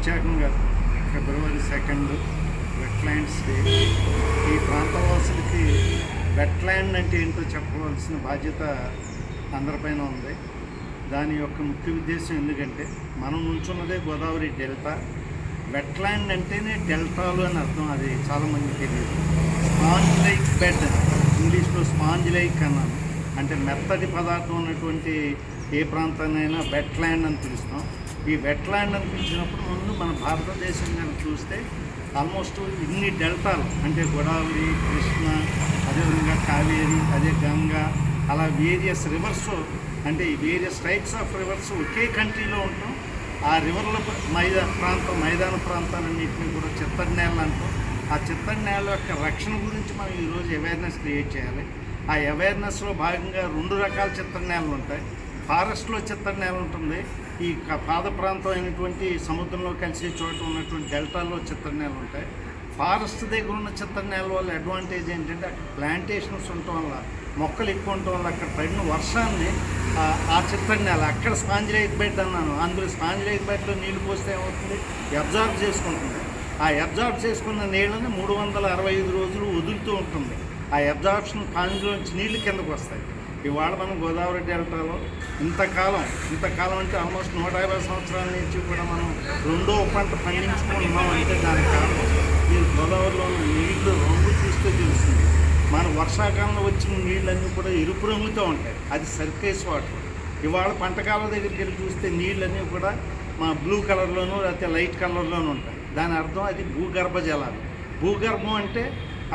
ప్రత్యేకంగా February second wetlands day. ఈ ప్రాంతవాసులకి wetland అంటే ఏంటో చెప్పవలసిన బాధ్యత అందరిపైన ఉంది. దాని యొక్క ముఖ్య ఉద్దేశం ఎందుకంటే మనం నుంచున్నదే గోదావరి డెల్టా. వెట్లాండ్ అంటేనే డెల్టాలు అని అర్థం. అది చాలామంది తెలియదు. స్పాంజ్ లైక్ బెడ్ ఇంగ్లీష్లో స్పాంజ్ లైక్ అన్నాను. అంటే మెత్తటి పదార్థం ఉన్నటువంటి ఏ ప్రాంతాన్నైనా వెట్లాండ్ అని పిలుస్తాం. ఈ వెట్లాండ్ అనిపించినప్పుడు ముందు మన భారతదేశం కనుక చూస్తే ఆల్మోస్ట్ ఇన్ని డెల్టాలు అంటే గోదావరి కృష్ణ అదేవిధంగా కావేరి అదే గంగా అలా వేరియస్ రివర్స్ అంటే ఈ వేరియస్ టైప్స్ ఆఫ్ రివర్స్ ఒకే కంట్రీలో ఉంటాం. ఆ రివర్ల మైదా ప్రాంతం మైదాన ప్రాంతాలన్నింటినీ కూడా చిత్తడి నేలలు అంటాం. ఆ చిత్తడి నేల యొక్క రక్షణ గురించి మనం ఈరోజు అవేర్నెస్ క్రియేట్ చేయాలి. ఆ అవేర్నెస్లో భాగంగా రెండు రకాల చిత్తడి నేలలు ఉంటాయి. ఫారెస్ట్లో చిత్తడి నేల ఉంటుంది. ఈ పాద ప్రాంతం అయినటువంటి సముద్రంలో కలిసి చోట ఉన్నటువంటి డెల్టాల్లో చిత్తడి నేల ఉంటాయి. ఫారెస్ట్ దగ్గర ఉన్న చిత్తడి నేల వల్ల అడ్వాంటేజ్ ఏంటంటే అక్కడ ప్లాంటేషన్స్ ఉండటం వల్ల మొక్కలు ఎక్కువ ఉండటం వల్ల అక్కడ పడిన వర్షాన్ని ఆ- చిత్తడి నేల అక్కడ స్పాంజిలైక్ బెడ్ అన్నాను. అందులో స్పాంజిలైక్ బెడ్లో నీళ్ళు పోస్తే ఏమవుతుంది? అబ్జార్బ్ చేసుకుంటుంది. ఆ అబ్జార్బ్ చేసుకున్న నీళ్ళని మూడు వందల అరవై ఐదు రోజులు వదులుతూ ఉంటుంది. ఆ అబ్జార్ప్షన్ నుంచి నీళ్ళు కిందకు వస్తాయి. ఇవాళ మనం గోదావరి డెల్టాలో ఇంతకాలం ఇంతకాలం అంటే ఆల్మోస్ట్ నూట యాభై సంవత్సరాల నుంచి కూడా మనం రెండో పంట పండించుకుంటున్నాం అంటే దానికి కారణం ఈ గోదావరిలో ఉన్న నీళ్ళు రంగు చూస్తే తెలుస్తుంది. మన వర్షాకాలంలో వచ్చిన నీళ్ళన్నీ కూడా ఎరుపు రంగుతో ఉంటాయి. అది సర్కేస్ వాటర్ ఇవాళ పంటకాలం దగ్గరికి వెళ్ళి చూస్తే నీళ్ళన్నీ కూడా మా బ్లూ కలర్లోనూ లేకపోతే లైట్ కలర్లోనూ ఉంటాయి. దాని అర్థం అది భూగర్భ జలాలు. భూగర్భం అంటే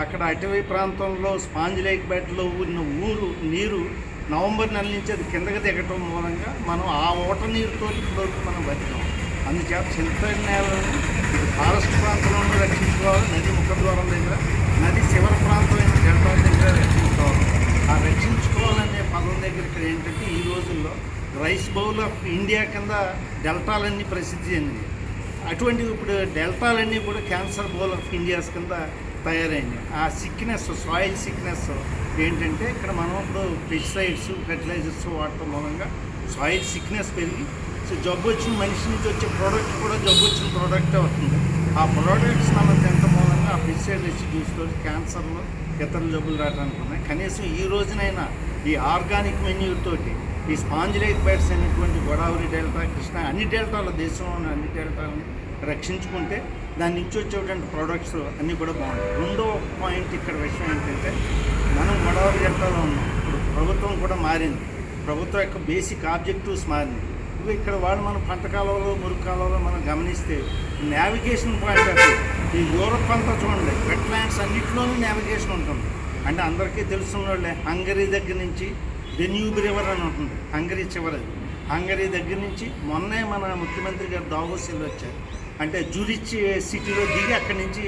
అక్కడ అటవీ ప్రాంతంలో స్పాంజ్ లేక్ బెడ్లో ఉన్న ఊరు నీరు నవంబర్ నెల నుంచి అది కిందకి దిగటం మూలంగా మనం ఆ ఓట నీరుతో ఇప్పటివరకు మనం బతికాం అందుచేత చింతని నేలను ఇది ఫారెస్ట్ ప్రాంతంలో రక్షించుకోవాలి నది ముఖద్వారం దగ్గర నది చివర ప్రాంతం అయిన డెల్టా దగ్గర రక్షించుకోవాలి. ఆ రక్షించుకోవాలనే పదం దగ్గర ఇక్కడ ఏంటంటే ఈ రోజుల్లో రైస్ బౌల్ ఆఫ్ ఇండియా కింద డెల్టాలన్నీ ప్రసిద్ధి చెందినాయి అటువంటివి ఇప్పుడు డెల్టాలన్నీ కూడా క్యాన్సర్ బౌల్ ఆఫ్ ఇండియాస్ కింద తయారైంది. ఆ సిక్నెస్ సాయిల్ సిక్నెస్ ఏంటంటే ఇక్కడ మనం ఇప్పుడు పెస్టిసైడ్స్ ఫెర్టిలైజర్స్ వాడటం మూలంగా సాయిల్ సిక్నెస్ పెరిగి సో జబ్బు వచ్చిన మనిషి నుంచి వచ్చే ప్రోడక్ట్ కూడా జబ్బు వచ్చిన ప్రోడక్టే వస్తుంది. ఆ ప్రోడక్ట్స్ మనం తినటం మూలంగా ఆ పెస్టిసైడ్ రెసిడ్యూస్తో క్యాన్సర్లు ఇతర జబ్బులు రావడానికి ఉన్నాయి. కనీసం ఈ రోజునైనా ఈ ఆర్గానిక్ మెన్యూతోటి ఈ స్పాంజిలైట్ బైట్స్ అనేటువంటి గోదావరి డెల్టా కృష్ణ అన్ని డెల్టాల దేశంలో ఉన్న అన్ని డెల్టాలని రక్షించుకుంటే దాని నుంచి వచ్చేటువంటి ప్రోడక్ట్స్ అన్నీ కూడా బాగుంటాయి. రెండో పాయింట్ ఇక్కడ విషయం ఏంటంటే మనం గోదావరి డెల్టాలో ఉన్నాం. ఇప్పుడు ప్రభుత్వం కూడా మారింది. ప్రభుత్వం యొక్క బేసిక్ ఆబ్జెక్టివ్స్ మారింది. ఇక్కడ వాళ్ళు మన పంట కాలంలో మురుగు కాలంలో మనం గమనిస్తే నావిగేషన్ పాయింట్ ఆఫ్ ఈ యూరప్ అంతా చూడండి. వెట్లాండ్స్ అన్నింటిలోనూ నావిగేషన్ ఉంటుంది. అంటే అందరికీ తెలుసున్న వాళ్ళే హంగరీ దగ్గర నుంచి డెన్యూబ్ రివర్ అని ఉంటుంది. హంగరీ చివరది. హంగరీ దగ్గర నుంచి మొన్నే మన ముఖ్యమంత్రి గారు దావోస్ వెళ్ళి వచ్చారు. అంటే జూరిచ్ సిటీలో దిగి అక్కడి నుంచి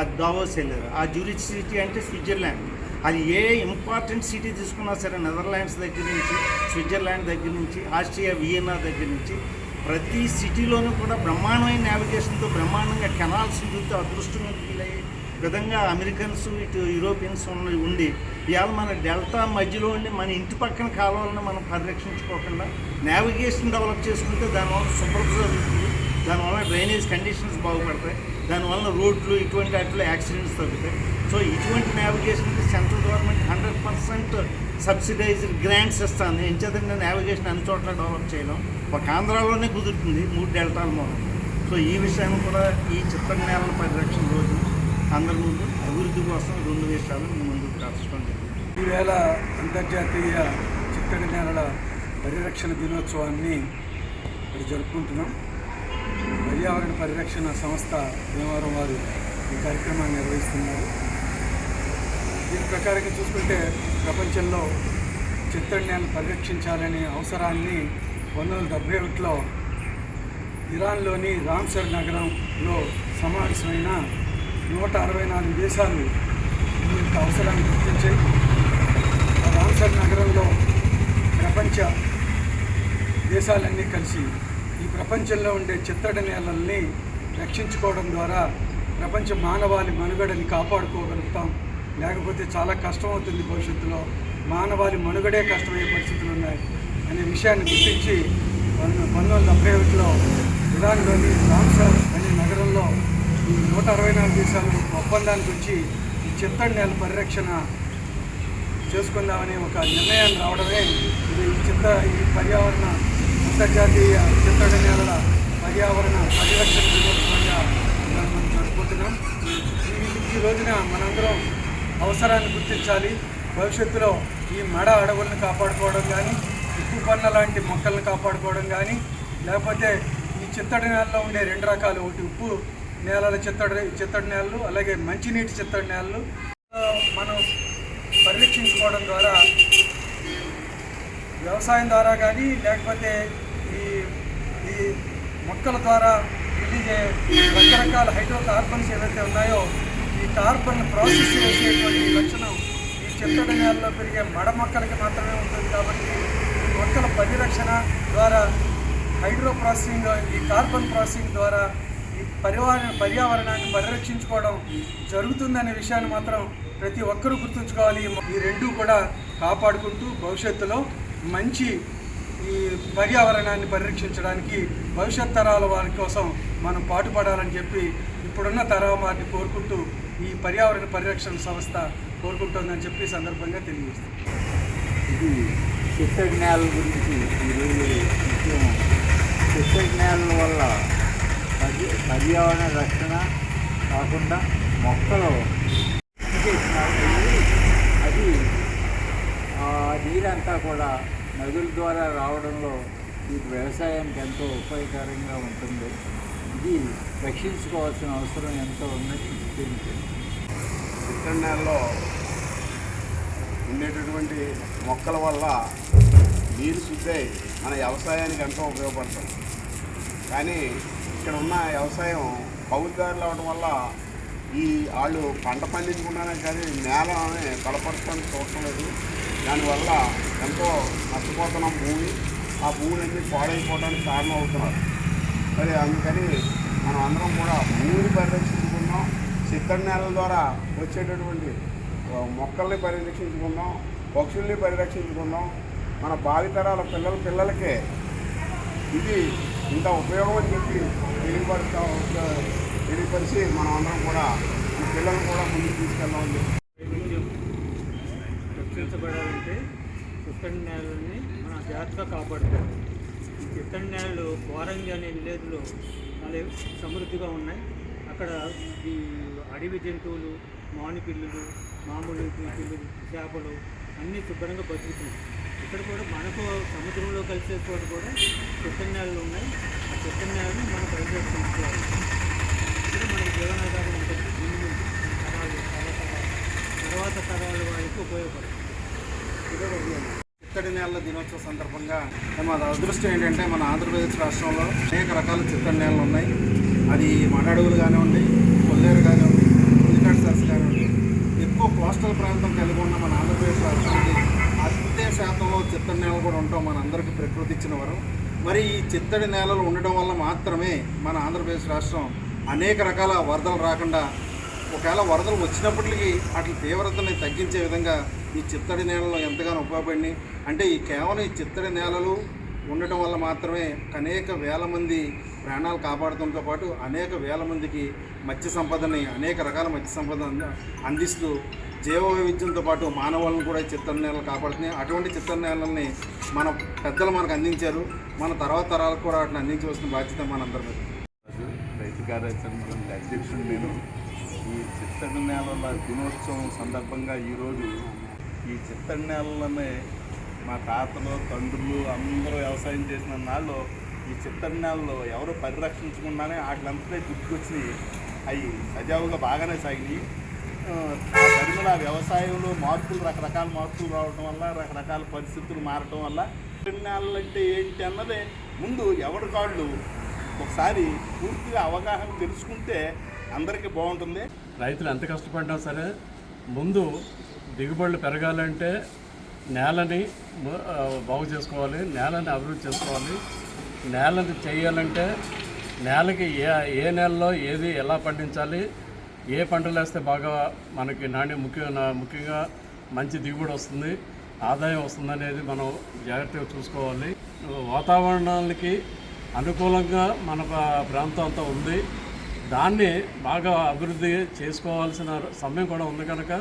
అది దావోస్ వెళ్ళారు. ఆ జూరిచ్ సిటీ అంటే స్విట్జర్లాండ్. అది ఏ ఇంపార్టెంట్ సిటీ తీసుకున్నా సరే నెదర్లాండ్స్ దగ్గర నుంచి స్విట్జర్లాండ్ దగ్గర నుంచి ఆస్ట్రియా వియన్నా దగ్గర నుంచి ప్రతి సిటీలోనూ కూడా బ్రహ్మాండమైన నావిగేషన్తో బ్రహ్మాండంగా కెనాల్స్ చూస్తే అదృష్టంగా ఫీల్ అయ్యే విధంగా అమెరికన్స్ ఇటు యూరోపియన్స్ ఉన్న ఉండి ఇవాళ మన డెల్టా మధ్యలో ఉండి మన ఇంటి పక్కన కాలువలను మనం పరిరక్షించుకోకుండా నావిగేషన్ డెవలప్ చేసుకుంటే దానివల్ల శుభ్రత జరుగుతుంది దానివల్ల డ్రైనేజ్ కండిషన్స్ బాగుపడతాయి. దానివల్ల రోడ్లు ఇటువంటి వాటిలో యాక్సిడెంట్స్ తగ్గుతాయి. సో ఇటువంటి నావిగేషన్కి central government hundred percent subsidized grants ఇస్తాను ఎంచేతంగా నావిగేషన్ అన్ని చోట్ల డెవలప్ చేయడం ఒక ఆంధ్రాలోనే కుదురుతుంది మూడు డెల్టాల మూలం. సో ఈ విషయం కూడా ఈ చిత్తడి నేలల పరిరక్షణ రోజు అందరి ముందు అభివృద్ధి కోసం రెండు విషయాలు ముందుకు రాసుకోవడం జరిగింది. ఈవేళ అంతర్జాతీయ చిత్తడి నేలల పరిరక్షణ దినోత్సవాన్ని ఇక్కడ జరుపుకుంటున్నాం. పర్యావరణ పరిరక్షణ సంస్థ భీమవరం వారు ఈ కార్యక్రమాన్ని నిర్వహిస్తున్నారు. దీని ప్రకారంగా చూసుకుంటే ప్రపంచంలో చిత్తడి పరిరక్షించాలనే అవసరాన్ని పంతొమ్మిది వందల డెబ్బై ఒకటిలో ఇరాన్లోని రామ్సర్ నగరంలో సమావేశమైన నూట అరవై నాలుగు దేశాలు ఈ యొక్క అవసరాన్ని గుర్తించాయి. ఆ రామ్సర్ నగరంలో ప్రపంచ దేశాలన్నీ కలిసి ఈ ప్రపంచంలో ఉండే చిత్తడి నేలల్ని రక్షించుకోవడం ద్వారా ప్రపంచ మానవాళి మనుగడని కాపాడుకోగలుగుతాం. లేకపోతే చాలా కష్టమవుతుంది భవిష్యత్తులో. మానవాళి మనుగడే కష్టమయ్యే పరిస్థితులు ఉన్నాయి అనే విషయాన్ని గుర్తించి పంతొమ్మిది వందల డెబ్బై ఒకటిలో ఇరాన్లోని రామ్సర్ అనే నగరంలో ఈ నూట అరవై నాలుగు దేశాల ఒప్పందానికి వచ్చి ఈ చిత్తడి నేల పరిరక్షణ చేసుకుందామనే ఒక నిర్ణయాన్ని రావడమే ఇది ఈ చిత్త ఈ పర్యావరణ అంతర్జాతీయ చిత్తడి నేలల పర్యావరణ పరిరక్షణ దినోత్సవంగా మనం జరుపుకుంటున్నాం. ఈ రోజున మనందరం అవసరాన్ని గుర్తించాలి. భవిష్యత్తులో ఈ మడ అడవులను కాపాడుకోవడం కానీ ఉప్పు పన్న లాంటి మొక్కలను కాపాడుకోవడం కానీ లేకపోతే ఈ చిత్తడి నేలలో ఉండే రెండు రకాలు ఒకటి ఉప్పు నేలల చిత్తడి చిత్తడి నేలలు అలాగే మంచినీటి చిత్తడి నేలలు మనం పరిరక్షించుకోవడం ద్వారా వ్యవసాయం ద్వారా కానీ లేకపోతే ఈ మొక్కల ద్వారా రిలీజ్ అయ్యే రకరకాల హైడ్రో కార్బన్స్ ఏవైతే ఉన్నాయో ఈ కార్బన్ ప్రాసెస్ చేసేటువంటి లక్షణం ఈ చిత్తడి నేలలో పెరిగే మడ మొక్కలకి మాత్రమే ఉంటుంది కాబట్టి ఈ మొక్కల పరిరక్షణ ద్వారా హైడ్రో ప్రాసెసింగ్ ఈ కార్బన్ ప్రాసెసింగ్ ద్వారా ఈ పరివార పర్యావరణాన్ని పరిరక్షించుకోవడం జరుగుతుందనే విషయాన్ని మాత్రం ప్రతి ఒక్కరూ గుర్తుంచుకోవాలి. ఈ రెండు కూడా కాపాడుకుంటూ భవిష్యత్తులో మంచి ఈ పర్యావరణాన్ని పరిరక్షించడానికి భవిష్యత్ తరాల వారి కోసం మనం పాటుపడాలని చెప్పి ఇప్పుడున్న తరం వారిని కోరుకుంటూ ఈ పర్యావరణ పరిరక్షణ సంస్థ కోరుకుంటుందని చెప్పి సందర్భంగా తెలియజేస్తుంది ఇది చిత్తడి గురించి ఈరోజు ముఖ్యం. చిత్తడి వల్ల పర్యావరణ రక్షణ కాకుండా మొక్కలు అది ఆ నీరంతా కూడా నదుల ద్వారా రావడంలో ఈ వ్యవసాయానికి ఎంతో ఉపయోగకరంగా ఉంటుంది. ఇది రక్షించుకోవాల్సిన అవసరం ఎంతో ఉన్నది తెలిసింది చిత్తడి నేలలో ఉండేటటువంటి మొక్కల వల్ల నీరు శుద్ధి మన వ్యవసాయానికి ఎంతో ఉపయోగపడుతుంది. కానీ ఇక్కడ ఉన్న వ్యవసాయం కౌలుదారులు అవడం వల్ల ఈ వాళ్ళు పంట పండించుకున్నానే కానీ నేలని బలపరచడానికి చూడటం లేదు. దానివల్ల ఎంతో నష్టపోతున్నాం భూమి. ఆ భూములన్నీ పాడైపోవడానికి కారణం అవుతున్నారు. మరి అందుకని మనం అందరం కూడా భూమిని పరిరక్షించుకుందాం. చిత్తడి నేలల ద్వారా వచ్చేటటువంటి మొక్కల్ని పరిరక్షించుకుందాం. పక్షుల్ని పరిరక్షించుకుందాం. మన భావితరాల పిల్లల పిల్లలకే ఇది ఇంత ఉపయోగం అని చెప్పి తెలియపరుస్తా తెలియపరిచి మనం అందరం కూడా పిల్లలను కూడా ముందుకు తీసుకెళ్దామని చెప్పి వైవిధ్యం రక్షించబడాలంటే చిత్తడి నేలని మనం జాగ్రత్తగా కాపాడుకోవాలి ఈ నేలలు కోరంగి అనే విలేజ్లో చాలా సమృద్ధిగా ఉన్నాయి. అక్కడ ఈ అడవి జంతువులు మామిపిల్లులు మామూలు పిల్లులు చేపలు అన్నీ శుభ్రంగా బతుకుతున్నాయి. ఇక్కడ కూడా మనకు సముద్రంలో కలిసే చోట కూడా చిత్తడి నేలలు ఉన్నాయి. ఆ చిత్తడి నేలని మనం పరిరక్షించుకోవాలి ఇది మన జీవనాధారం ఉంటుంది ముందు తరాలు తర్వాత తరాల వారికి ఉపయోగపడుతుంది ఇదే చిత్తడి నేలల దినోత్సవ సందర్భంగా మన అదృష్టం ఏంటంటే మన ఆంధ్రప్రదేశ్ రాష్ట్రంలో అనేక రకాల చిత్తడి నేలలు ఉన్నాయి. అది మడడుగులు కానివ్వండి కొల్లేరు కానివ్వండి పులికాట్ సరస్సు కానివ్వండి ఎక్కువ కోస్టల్ ప్రాంతం కలిగి ఉన్న మన ఆంధ్రప్రదేశ్ రాష్ట్రానికి అత్తే శాతంలో చిత్తడి నేలలు కూడా ఉంటాం మనందరికీ ప్రకృతి ఇచ్చిన వరం మరి ఈ చిత్తడి నేలలు ఉండడం వల్ల మాత్రమే మన ఆంధ్రప్రదేశ్ రాష్ట్రం అనేక రకాల వరదలు రాకుండా ఒకవేళ వరదలు వచ్చినప్పటికీ వాటి తీవ్రతని తగ్గించే విధంగా ఈ చిత్తడి నేలలు ఎంతగానో ఉపయోగపడినాయి అంటే ఈ కేవలం ఈ చిత్తడి నేలలు ఉండటం వల్ల మాత్రమే అనేక వేల మంది ప్రాణాలు కాపాడటంతో పాటు అనేక వేల మందికి మత్స్య సంపదని అనేక రకాల మత్స్య సంపద అందిస్తూ జీవ వైవిధ్యంతో పాటు మానవాళ్ళను కూడా ఈ చిత్తడి నేలలు కాపాడుతున్నాయి. అటువంటి చిత్తడి నేలల్ని మన పెద్దలు మనకు అందించారు. మన తర్వాత తరాలకు కూడా వాటిని అందించవలసిన బాధ్యత మనందరి మీద రైతు కార్యాచరణ అధ్యక్షుడు నేను. ఈ చిత్తడి నేలల దినోత్సవం సందర్భంగా ఈరోజు ఈ చిత్తడి నేలలోనే మా తాతలు తండ్రులు అందరూ వ్యవసాయం చేసిన నాళ్ళు ఈ చిత్తడి నేలలో ఎవరు పరిరక్షించకుండానే వాటిలంతా గుర్తుకొచ్చినాయి. అవి సజావుగా బాగానే సాగినాయి. ఆ, ఆ పరిమళ వ్యవసాయంలో మార్పులు రకరకాల మార్పులు రావడం వల్ల రకరకాల పరిస్థితులు మారటం వల్ల చిత్తడి నేలలు అంటే ఏంటి అన్నదే ముందు ఎవరి కాళ్ళు? ఒకసారి పూర్తిగా అవగాహన తెలుసుకుంటే అందరికీ బాగుంటుంది. రైతులు ఎంత కష్టపడ్డా సరే ముందు దిగుబడులు పెరగాలంటే నేలని బాగు చేసుకోవాలి నేలని అభివృద్ధి చేసుకోవాలి. నేలని చేయాలంటే నేలకి ఏ ఏ నెలలో ఏది ఎలా పండించాలి ఏ పంటలు వేస్తే బాగా మనకి నాణ్యం ముఖ్య ముఖ్యంగా మంచి దిగుబడి వస్తుంది ఆదాయం వస్తుంది అనేది మనం జాగ్రత్తగా చూసుకోవాలి. వాతావరణానికి అనుకూలంగా మన ప్రాంతం అంతా ఉంది. దాన్ని బాగా అభివృద్ధి చేసుకోవాల్సిన సమయం కూడా ఉంది కనుక